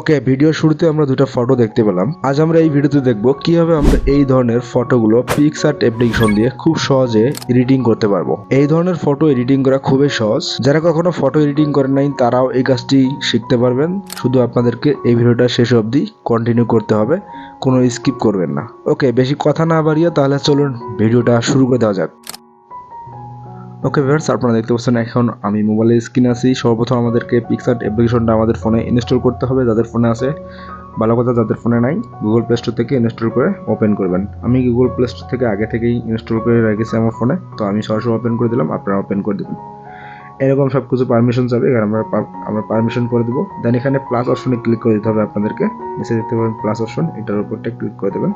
ওকে video শুরুতে আমরা দুটো ফটো দেখতে পেলাম। আজ আমরা এই ভিডিওতে দেখব কীভাবে আমরা এই ধরনের ফটোগুলো পিক্সআর্ট অ্যাপ্লিকেশন দিয়ে খুব সহজে এডিটিং করতে পারব। এই ধরনের ফটো এডিটিং করা খুবই সহজ। যারা কখনো ফটো এডিটিং করেন নাই, তারাও এই কাজটি শিখতে পারবেন। শুধু আপনাদেরকে এই ভিডিওটা শেষ অবধি কন্টিনিউ করতে হবে, কোনো স্কিপ করবেন না। ওকে বেশি কথা না বাড়িয়ে তাহলে চলুন ভিডিওটা শুরু করে দেওয়া যাক। ওকে ভিউয়ার্স আপনারা দেখতে পাচ্ছেন এখন আমি মোবাইলে স্ক্রিন আছি। সর্বপ্রথম আমাদেরকে পিক্সার্ট অ্যাপ্লিকেশনটা আমাদের ফোনে ইনস্টল করতে হবে, যাদের ফোনে আছে। ভালো কথা, যাদের ফোনে নাই গুগল প্লে স্টোর থেকে ইনস্টল করে ওপেন করবেন। আমি গুগল প্লে স্টোর থেকে আগে থেকেই ইনস্টল করে রেখেছি আমার ফোনে তো আমি সরাসরি ওপেন করে দিলাম, আপনারা ওপেন করে দেবেন। এরকম সব কিছু পারমিশন যাবে এখানে আমরা আমরা পারমিশন করে দেবো। দেন এখানে প্লাস অপশনে ক্লিক করে দিতে হবে আপনাদেরকে। নিচে দেখতে পাবেন প্লাস অপশন এটার উপরটা ক্লিক করে দেবেন।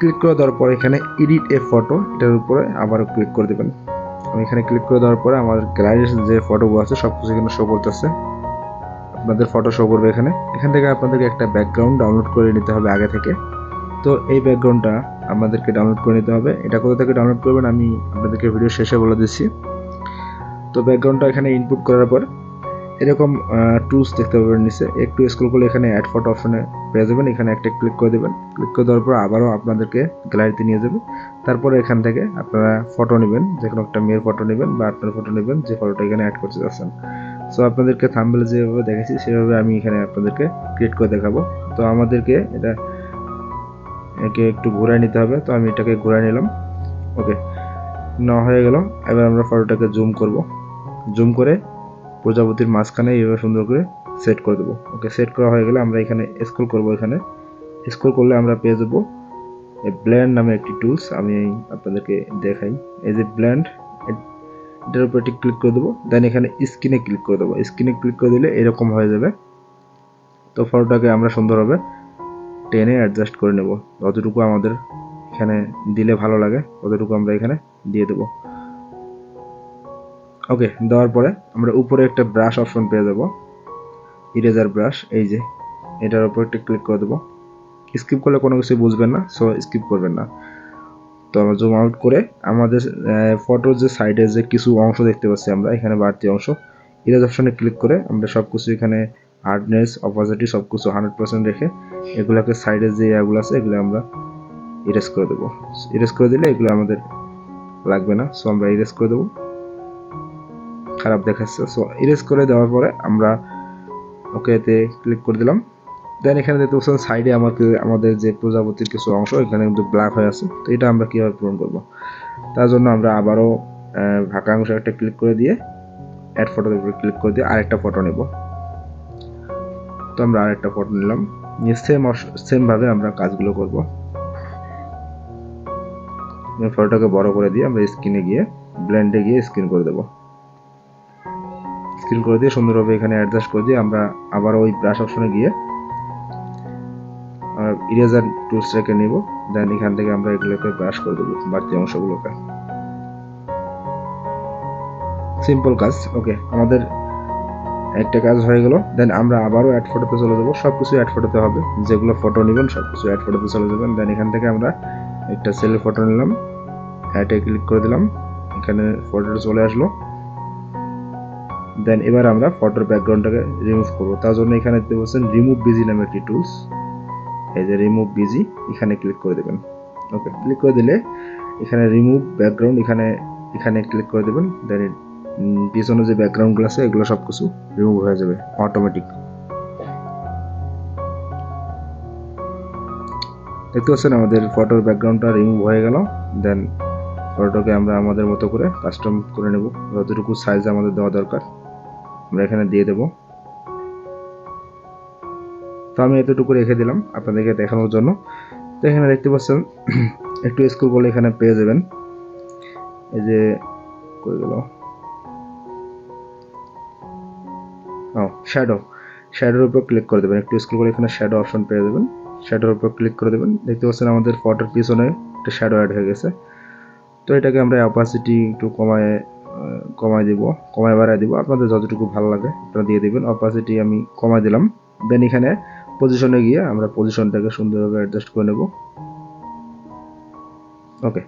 ক্লিক করে দেওয়ার পর এখানে এডিট এ ফটো এটার উপরে আবারও ক্লিক করে দেবেন। আমি এখানে ক্লিক করে দেওয়ার পরে আমার গ্যালারির যে ফটোগুলো আছে সব কিছু এখানে শো করতেছে। আপনাদের ফটো শো করবে এখানে। এখান থেকে আপনাদেরকে একটা ব্যাকগ্রাউন্ড ডাউনলোড করে নিতে হবে আগে থেকে। তো এই ব্যাকগ্রাউন্ডটা আমাদেরকে ডাউনলোড করে নিতে হবে। এটা কোথা থেকে ডাউনলোড করবেন আমি আপনাদেরকে ভিডিও শেষে বলে দিচ্ছি। তো ব্যাকগ্রাউন্ডটা এখানে ইনপুট করার পর এরকম টুলস দেখতে পাবেন নিচে। একটু স্ক্রল করলে এখানে অ্যাড ফটো অপশনে পেয়ে যাবেন। এখানে একটা ক্লিক করে দেবেন। ক্লিক করে দেওয়ার পর আবারও আপনাদেরকে গ্যালারিতে নিয়ে যাবে। তারপরে এখান থেকে আপনারা ফটো নেবেন। যে কোনো একটা মেয়ের ফটো নেবেন বা আপনার ফটো নেবেন। যে ফটোটা এখানে অ্যাড করতে যাচ্ছেন সো আপনাদেরকে থাম্বেল যেভাবে দেখেছি সেভাবে আমি এখানে আপনাদেরকে ক্রিয়েট করে দেখাবো। তো আমাদেরকে এটা একে একটু ঘুরায় নিতে হবে। তো আমি এটাকে ঘুরায় নিলাম। ওকে না হয়ে গেল। এবার আমরা ফটোটাকে জুম করব। জুম করে প্রজাপতির মাঝখানে এইভাবে সুন্দর করে সেট করে দেবো। ওকে সেট করা হয়ে গেলে আমরা এখানে স্ক্রল করব এখানে। স্ক্রল করলে আমরা পেয়ে যাব ব্ল্যান্ড নামে একটি টুলস আমি আপনাদেরকে দেখাই। এই যে ব্ল্যান্ড এটার উপর একটি ক্লিক করে দেবো। দেন এখানে স্ক্রিনে ক্লিক করে দেবো। স্ক্রিনে ক্লিক করে দিলে এরকম হয়ে যাবে। তো ফটোটাকে আমরা সুন্দরভাবে টেনে অ্যাডজাস্ট করে নেব। যতটুকু আমাদের এখানে দিলে ভালো লাগে, ততটুকু আমরা এখানে দিয়ে দেবো। ওকে দেওয়ার পরে আমরা উপরে একটা ব্রাশ অপশন পেয়ে যাব। ইরেজার ব্রাশ এই যে, এটার উপর একটা ক্লিক করে দেবো। স্কিপ করলে কোনো কিছু বুঝবেন না সো স্কিপ করবেন না। তো আমরা জুম আউট করে আমাদের ফটোর যে সাইডে যে কিছু অংশ দেখতে পাচ্ছি আমরা, এখানে বাড়তি অংশ। ইরেজ অপশনে ক্লিক করে আমরা সব কিছু এখানে হার্ডনেস অপোজিটি সব কিছু হান্ড্রেড পার্সেন্ট রেখে এগুলোকে সাইডে যে এগুলো আছে, এগুলো আমরা ইরেজ করে দেবো। ইরেজ করে দিলে এগুলো আমাদের লাগবে না সো আমরা ইরেজ করে দেবো। খারাপ দেখাচ্ছে। সো ইরেজ করে দেওয়ার পরে আমরা ওকে এতে ক্লিক করে দিলাম। দেন এখানে দেখতে পাচ্ছেন সাইডে আমাদের আমাদের যে প্রজাপতির কিছু অংশ, এখানে কিন্তু ব্ল্যাক হয়ে আছে। তো এটা আমরা কীভাবে পূরণ করব? তার জন্য আমরা আবারও ফাঁকা অংশ একটা ক্লিক করে দিয়ে অ্যাড উপরে ক্লিক করে দিয়ে আরেকটা ফটো নেব। তো আমরা আরেকটা ফটো নিলাম। নিয়ে সেম সেমভাবে আমরা কাজগুলো করব। ফটোটাকে বড় করে দিয়ে আমরা স্ক্রিনে গিয়ে ব্লেন্ডে গিয়ে স্ক্রিন করে দেবো। স্ক্রিন করে দিয়ে সুন্দরভাবে এখানে অ্যাডজাস্ট করে দিয়ে আমরা আবার ওই ব্রাশ অপশনে গিয়ে ইরেজার টুলসটাকে নিব। দেন এখান থেকে আমরা এগুলোকে ব্রাশ করে দেবো বাড়তি অংশগুলোকে। সিম্পল কাজ ওকে আমাদের একটা কাজ হয়ে গেল। দেন আমরা আবারও অ্যাড ফটোতে চলে যাব। সব কিছু অ্যাড ফটোতে হবে। যেগুলো ফটো নেবেন সব কিছু অ্যাড ফটোতে চলে যাবেন। দেন এখান থেকে আমরা একটা সেলফি ফটো নিলাম। অ্যাডে ক্লিক করে দিলাম। এখানে ফটোটা চলে আসলো। দেন এবার আমরা ফটোর ব্যাকগ্রাউন্ডটাকে রিমুভ করব। তার জন্য এখানে দেখতে পাচ্ছেন রিমুভ বিজি নামে একটি টুলস এই যে রিমুভ বিজি এখানে ক্লিক করে দেবেন। ওকে ক্লিক করে দিলে এখানে রিমুভ ব্যাকগ্রাউন্ড এখানে এখানে ক্লিক করে দেবেন। দেন পিছনে যে ব্যাকগ্রাউন্ডগুলো আছে, এগুলো সব কিছু রিমুভ হয়ে যাবে অটোমেটিক দেখতে পাচ্ছেন আমাদের ফটোর ব্যাকগ্রাউন্ডটা রিমুভ হয়ে গেল। দেন ফটোটাকে আমরা আমাদের মতো করে কাস্টম করে নেব। যতটুকু সাইজ আমাদের দেওয়া দরকার। আমরা এখানে দিয়ে দেব। তো আমি এতটুকু রেখে দিলাম আপনাদেরকে দেখানোর জন্য। তো এখানে দেখতে পাচ্ছেন, একটু স্কুল করলে এখানে পেয়ে যাবেন। এই যে, কই গেল? ও শ্যাডো শ্যাডোর উপর ক্লিক করে দেবেন। একটু স্কুল করে এখানে শ্যাডো অপশন পেয়ে যাবেন। শ্যাডোর উপর ক্লিক করে দেবেন। দেখতে পাচ্ছেন আমাদের ফটোর পিছনে একটা শ্যাডো অ্যাড হয়ে গেছে। তো এটাকে আমরা অপাসিটি একটু কমায় কমায় দিব কমায় বাড়ায় দিব। আপনাদের যতটুকু ভালো লাগে, আপনারা দিয়ে দিবেন। অপাসিটি আমি কমায় দিলাম। দেন এখানে পজিশনে গিয়ে আমরা পজিশনটাকে সুন্দরভাবে অ্যাডজাস্ট করে নেব। ওকে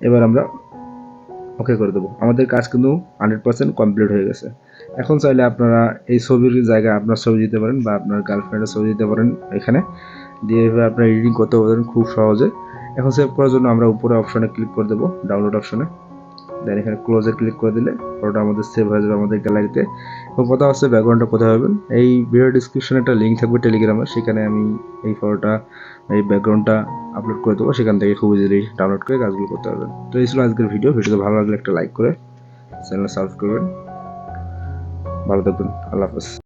এবার আমরা ওকে করে দেবো। আমাদের কাজ কিন্তু হান্ড্রেড পার্সেন্ট কমপ্লিট হয়ে গেছে। এখন চাইলে আপনারা এই ছবির জায়গায় আপনার ছবি দিতে পারেন বা আপনার গার্লফ্রেন্ডের ছবি দিতে পারেন এখানে। দিয়ে এভাবে আপনারা এডিটিং করতে পারেন খুব সহজে। এখন সেভ করার জন্য আমরা উপরে অপশনে ক্লিক করে দেবো ডাউনলোড অপশনে দেন এখানে ক্লোজে ক্লিক করে দিলে ফটোটা আমাদের সেভ হয়ে যাবে আমাদের গ্যালারিতে এবং কথা হচ্ছে ব্যাকগ্রাউন্ডটা কোথায় পাবেন? এই ভিডিও ডিসক্রিপশনে একটা লিঙ্ক থাকবে টেলিগ্রামে সেখানে আমি এই ফটোটা এই ব্যাকগ্রাউন্ডটা আপলোড করে দেবো। সেখান থেকে খুব ইজিলি ডাউনলোড করে কাজগুলো করতে পারবেন। তো এই ছিল আজকের ভিডিও ভিডিওটা ভালো লাগলে একটা লাইক করে চ্যানেল সাবস্ক্রাইব করবেন। ভালো থাকবেন। আল্লাহ হাফেজ।